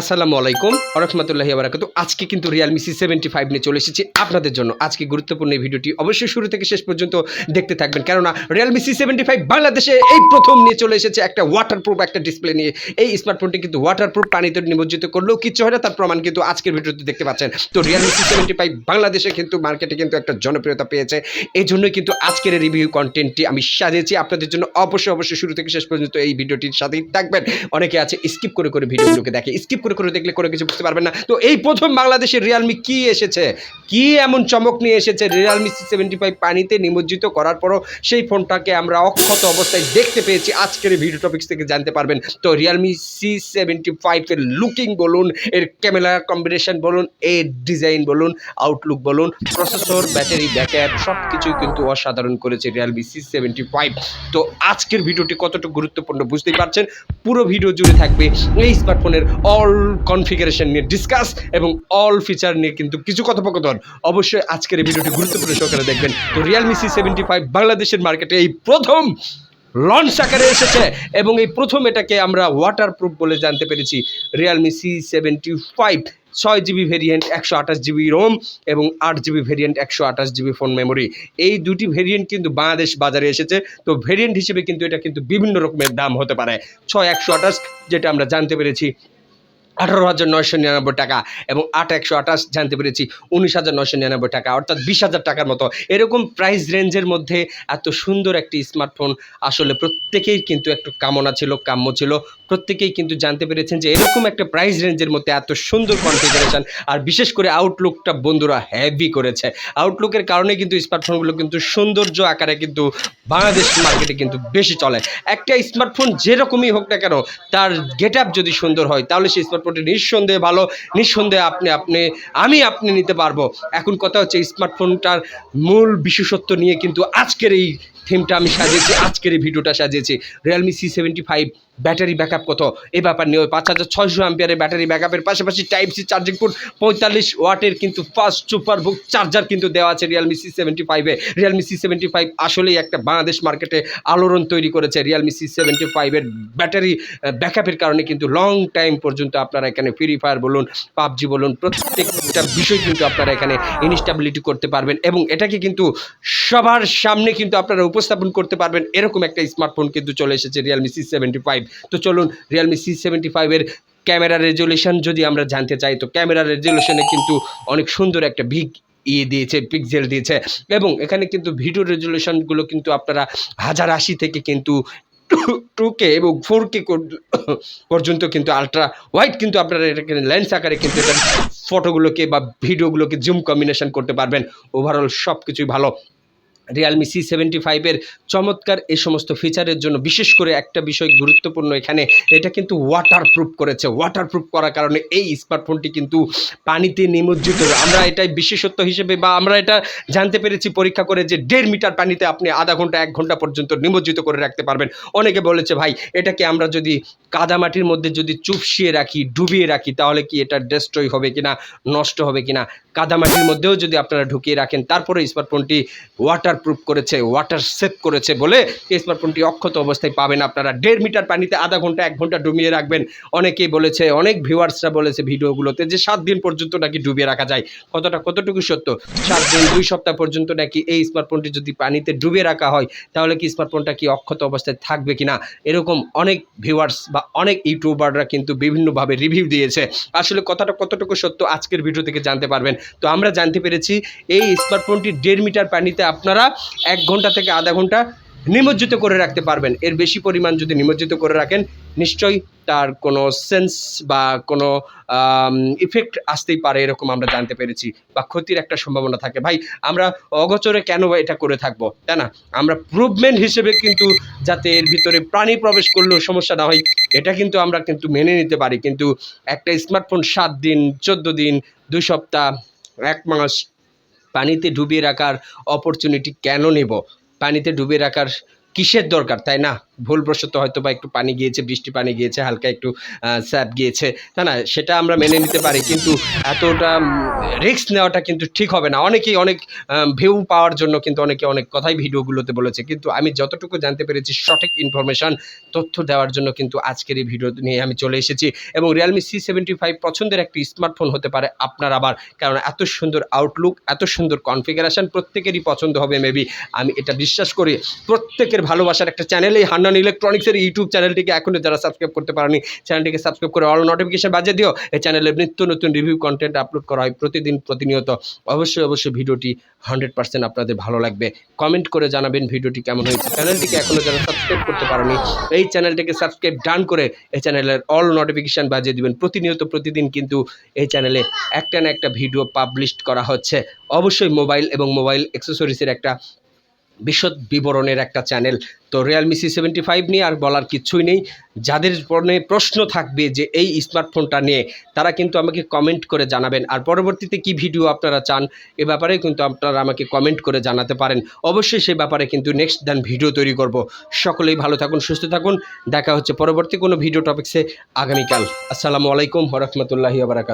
আসসালামু আলাইকুম রহমতুল্লাহি আবরাকাত আজকে কিন্তু রিয়ালমি সি সেভেন্টি ফাইভ নিয়ে চলে এসেছি আপনাদের জন্য। আজকে গুরুত্বপূর্ণ এই ভিডিওটি অবশ্যই শুরু থেকে শেষ পর্যন্ত দেখতে থাকবেন। কেননা রিয়ালমি সি সেভেন্টি ফাইভ বাংলাদেশে এই প্রথম নিয়ে চলে এসেছে একটা ওয়াটারপ্রুফ একটা ডিসপ্লে নিয়ে। এই স্মার্টফোনটি কিন্তু ওয়াটারপ্রুফ পানিতে নিমজ্জিত করলেও কিচ্ছু হয় না, তার প্রমাণ কিন্তু আজকের ভিডিওতে দেখতে পাচ্ছেন। তো রিয়ালমি সি সেভেন্টি ফাইভ বাংলাদেশে কিন্তু মার্কেটে কিন্তু একটা জনপ্রিয়তা পেয়েছে। এই জন্যই কিন্তু আজকের রিভিউ কন্টেন্টটি আমি সাজিয়েছি। আপনাদের জন্য অবশ্যই অবশ্যই শুরু থেকে শেষ পর্যন্ত এই ভিডিওটির সাথেই থাকবেন। অনেকে আছে স্কিপ করে করে ভিডিওগুলোকে দেখে। স্কিপ করে করে দেখলে করে কিছু বুঝতে পারবেন না। তো এই প্রথম বাংলাদেশের রিয়ালমি কি এসেছে? কি এমন চমক নিয়ে এসেছে? রিয়ালমি সি সেভেন্টি ফাইভ পানিতে নিমজ্জিত করার পরও সেই ফোনটাকে আমরা অক্ষত অবস্থায় দেখতে পেয়েছি। আজকের এই ভিডিও টপিক্স থেকে জানতে পারবেন। তো রিয়ালমি সি সেভেন্টি ফাইভের লুকিং বলুন, এর ক্যামেরা কম্বিনেশন বলুন, এর ডিজাইন বলুন আউটলুক বলুন প্রসেসর ব্যাটারি ব্যাকআপ সব কিছুই কিন্তু অসাধারণ করেছে রিয়ালমি সি সেভেন্টি ফাইভ তো আজকের ভিডিওটি কতটুকু গুরুত্বপূর্ণ বুঝতেই পারছেন? পুরো ভিডিও জুড়ে থাকবে এই স্মার্টফোনের অল কনফিগারেশন নিয়ে ডিসকাস এবং অল ফিচার নিয়ে কিন্তু কিছু কথোপকথন। অবশ্যই আজকের এই ভিডিওটি গুরুত্বপূর্ণ সহকারে দেখবেন। তো রিয়ালমি সি সেভেন্টি ফাইভ বাংলাদেশের মার্কেটে এই প্রথম লঞ্চ আকারে এসেছে এবং এই প্রথম এটাকে আমরা ওয়াটারপ্রুফ বলে জানতে পেরেছি। রিয়ালমি সি সেভেন্টি ফাইভ ছয় জিবি ভেরিয়েন্ট একশো আঠাশ জিবি রোম এবং আট জিবি ভেরিয়েন্ট একশো আঠাশ জিবি ফোন মেমোরি এই দুটি ভেরিয়েন্ট কিন্তু বাংলাদেশ বাজারে এসেছে। তো ভেরিয়েন্ট হিসেবে কিন্তু এটা কিন্তু বিভিন্ন রকমের দাম হতে পারে। ছয়, একশো আঠাশ, যেটা আমরা জানতে পেরেছি। আঠারো হাজার নয়শো নিরানব্বই টাকা এবং আট একশো আঠাশ জানতে পেরেছি উনিশ হাজার নয়শো নিরানব্বই টাকা, অর্থাৎ বিশ হাজার টাকার মতো। এরকম প্রাইস রেঞ্জের মধ্যে এত সুন্দর একটি স্মার্টফোন আসলে প্রত্যেকেই কিন্তু একটু কামনা ছিল, কাম্য ছিল। প্রত্যেকেই কিন্তু জানতে পেরেছেন যে এরকম একটা প্রাইস রেঞ্জের মধ্যে এত সুন্দর কনফিগারেশন আর বিশেষ করে আউটলুকটা বন্ধুরা হ্যাভি করেছে। আউটলুকের কারণে কিন্তু স্মার্টফোনগুলো কিন্তু সৌন্দর্য আকারে কিন্তু বাংলাদেশ মার্কেটে কিন্তু বেশি চলে। একটা স্মার্টফোন যেরকমই হোক না কেন, তার গেট যদি সুন্দর হয়, তাহলে সেই স্মার্টফোনটি নিঃসন্দেহে ভালো, নিঃসন্দেহে আপনি আপনি, আমি আপনি নিতে পারব। এখন কথা হচ্ছে স্মার্টফোনটার মূল বিশেষত্ব নিয়ে কিন্তু আজকের এই থিমটা আমি সাজিয়েছি, আজকের এই ভিডিওটা সাজিয়েছি। Realme C seventy five battery backup কত? এ ব্যাপার নিয়ে পাঁচ হাজার ছয়শো অ্যাম্পিয়ারের ব্যাটারি ব্যাকআপের পাশাপাশি টাইপ সি চার্জিং পোর্ট পঁয়তাল্লিশ ওয়াটের কিন্তু ফার্স্ট সুপার বুক চার্জার কিন্তু দেওয়া আছে রিয়েলমি সি সেভেন্টি ফাইভে রিয়েলমি সি সেভেন্টি ফাইভ আসলেই একটা বাংলাদেশ মার্কেটে আলোড়ন তৈরি করেছে রিয়েলমি সি সেভেন্টি ফাইভের ব্যাটারি ব্যাকআপের কারণে কিন্তু লং টাইম পর্যন্ত আপনারা এখানে ফ্রি ফায়ার বলুন, পাবজি বলুন, প্রত্যেকটা বিষয় কিন্তু আপনারা এখানে ইনস্টাবিলিটি করতে পারবেন এবং এটাকে কিন্তু সবার সামনে কিন্তু আপনারা উপস্থাপন করতে পারবেন এরকম একটা স্মার্টফোন কিন্তু চলে এসেছে রিয়েলমি সি সেভেন্টি ফাইভ তো চলুন রিয়েলমি সি সেভেন্টি ফাইভের ক্যামেরা রেজুলেশন যদি আমরা জানতে চাই, তো ক্যামেরা রেজুলেশনে কিন্তু অনেক সুন্দর একটা বিগ ইয়ে দিয়েছে পিক্সেল দিয়েছে এবং এখানে কিন্তু ভিডিও রেজুলেশনগুলো কিন্তু আপনারা হাজার আশি থেকে কিন্তু টু কে এবং ফোর কে পর্যন্ত কিন্তু আলট্রা হোয়াইট কিন্তু আপনারা এটাকে লেন্স আকারে কিন্তু এটা ফটোগুলোকে বা ভিডিওগুলোকে জুম কম্বিনেশন করতে পারবেন। ওভারঅল সব কিছুই ভালো। রিয়ালমি সি সেভেন্টি ফাইভের চমৎকার এই সমস্ত ফিচারের জন্য বিশেষ করে একটা বিষয় গুরুত্বপূর্ণ এখানে, এটা কিন্তু ওয়াটারপ্রুফ করেছে। ওয়াটারপ্রুফ করার কারণে এই স্মার্টফোনটি কিন্তু পানিতে নিমজ্জিত। আমরা এটাই বিশেষত্ব হিসেবে বা আমরা এটা জানতে পেরেছি পরীক্ষা করে যে দেড় মিটার পানিতে আপনি আধা ঘণ্টা, এক ঘণ্টা পর্যন্ত নিমজ্জিত করে রাখতে পারবেন। অনেকে বলেছে, ভাই, এটাকে আমরা যদি কাদামাটির মধ্যে যদি চুপসিয়ে রাখি, ডুবিয়ে রাখি, তাহলে কি এটা ডেস্ট্রয় হবে কিনা, নষ্ট হবে কিনা? কাদামাটির মধ্যেও যদি আপনারা ঢুকিয়ে রাখেন, তারপরে স্মার্টফোনটি ওয়াটার প্রুফ করেছে ওয়াটার সেভ করেছে বলে এই স্মার্টফোনটি অক্ষত অবস্থায় পাবেন আপনারা। দেড় মিটার পানিতে আধা ঘণ্টা, এক ঘণ্টা ডুবিয়ে রাখবেন। অনেকেই বলেছে, অনেক ভিউয়ার্সরা বলেছে ভিডিওগুলোতে যে সাত দিন পর্যন্ত নাকি ডুবিয়ে রাখা যায়। কতটা কতটুকু সত্য? সাত দিন, দুই সপ্তাহ পর্যন্ত নাকি এই স্মার্টফোনটি যদি পানিতে ডুবিয়ে রাখা হয়, তাহলে কি স্মার্টফোনটা কি অক্ষত অবস্থায় থাকবে কিনা? এরকম অনেক ভিউয়ার্স বা অনেক ইউটিউবাররা কিন্তু বিভিন্নভাবে রিভিউ দিয়েছে। আসলে কথাটা কতটুকু সত্য, আজকের ভিডিও থেকে জানতে পারবেন। তো আমরা জানতে পেরেছি, এই স্মার্টফোনটি দেড় মিটার পানিতে আপনারা এক ঘণ্টা থেকে আধা ঘণ্টা নিমজ্জিত করে রাখতে পারবেন। এর বেশি পরিমাণ যদি নিমজ্জিত করে রাখেন, নিশ্চয়ই তার কোনো সেন্স বা কোনো ইফেক্ট আসতেই পারে এরকম আমরা জানতে পেরেছি বা ক্ষতির একটা সম্ভাবনা থাকে। ভাই, আমরা অগোচরে কেন এটা করে থাকব? তাই না? আমরা প্রুভমেন্ট হিসেবে কিন্তু যাতে এর ভিতরে প্রাণী প্রবেশ করলেও সমস্যা না হয়, এটা কিন্তু আমরা কিন্তু মেনে নিতে পারি। কিন্তু একটা স্মার্টফোন সাত দিন, চোদ্দ দিন, দুই সপ্তাহ, এক মাস পানিতে ডুবিয়ে রাখার অপরচুনিটি কেন নেব? পানিতে ডুবিয়ে রাখার কিসের দরকার তাই না? ভুলবশত হয়তো বা একটু পানি গিয়েছে, বৃষ্টি পানি গিয়েছে, হালকা একটু স্যাপ গিয়েছে। তাই না, সেটা আমরা মেনে নিতে পারি, কিন্তু এতটা রিস্ক নেওয়াটা কিন্তু ঠিক হবে না। অনেকেই অনেক ভিউ পাওয়ার জন্য কিন্তু অনেকে অনেক কথাই ভিডিওগুলোতে বলেছে। কিন্তু আমি যতটুকু জানতে পেরেছি, সঠিক ইনফরমেশন তথ্য দেওয়ার জন্য কিন্তু আজকের এই ভিডিও নিয়ে আমি চলে এসেছি। এবং রিয়েলমি সি সেভেন্টি ফাইভ পছন্দের একটি স্মার্টফোন হতে পারে আপনার আবার, কারণ এত সুন্দর আউটলুক এত সুন্দর কনফিগারেশন প্রত্যেকেরই পছন্দ হবে মেবি আমি এটা বিশ্বাস করি, প্রত্যেকের ভালোবাসার একটা চ্যানেল এই হান্নান ইলেকট্রনিক্সের ইউটিউব চ্যানেলটিকে এখনও যারা সাবস্ক্রাইব করতে পারেনি চ্যানেলটিকে সাবস্ক্রাইব করে অল নোটিফিকেশন বাজিয়ে দিও। এই চ্যানেলে নিত্য নতুন রিভিউ কন্টেন্ট আপলোড করা হয় প্রতিদিন, প্রতিনিয়ত। অবশ্যই অবশ্যই ভিডিওটি হান্ড্রেড পার্সেন্ট আপনাদের ভালো লাগবে। কমেন্ট করে জানাবেন ভিডিওটি কেমন হয়েছে। চ্যানেলটিকে এখনও যারা সাবস্ক্রাইব করতে পারেনি, এই চ্যানেলটিকে সাবস্ক্রাইব ডান করে এই চ্যানেলের অল নোটিফিকেশান বাজিয়ে দিবেন। প্রতিনিয়ত, প্রতিদিন কিন্তু এই চ্যানেলে একটা না একটা ভিডিও পাবলিশ করা হচ্ছে। অবশ্যই মোবাইল এবং মোবাইল অ্যাক্সেসরিজের একটা বিশদ বিবরণের একটা চ্যানেল। তো রিয়েলমি সি সেভেন্টি ফাইভ নিয়ে আর বলার কিছুই নেই। যাদের মনে প্রশ্ন থাকবে যে এই স্মার্টফোনটা নিয়ে, তারা কিন্তু আমাকে কমেন্ট করে জানাবেন। আর পরবর্তীতে কি ভিডিও আপনারা চান, এ ব্যাপারে কিন্তু আপনারা আমাকে কমেন্ট করে জানাতে পারেন। অবশ্যই সে ব্যাপারে কিন্তু নেক্সট দেন ভিডিও তৈরি করব। সকলেই ভালো থাকুন, সুস্থ থাকুন। দেখা হচ্ছে পরবর্তী কোনো ভিডিও টপিক্সে আগামীকাল। আসসালামু আলাইকুম রহমতুল্লাহি আবরাকাত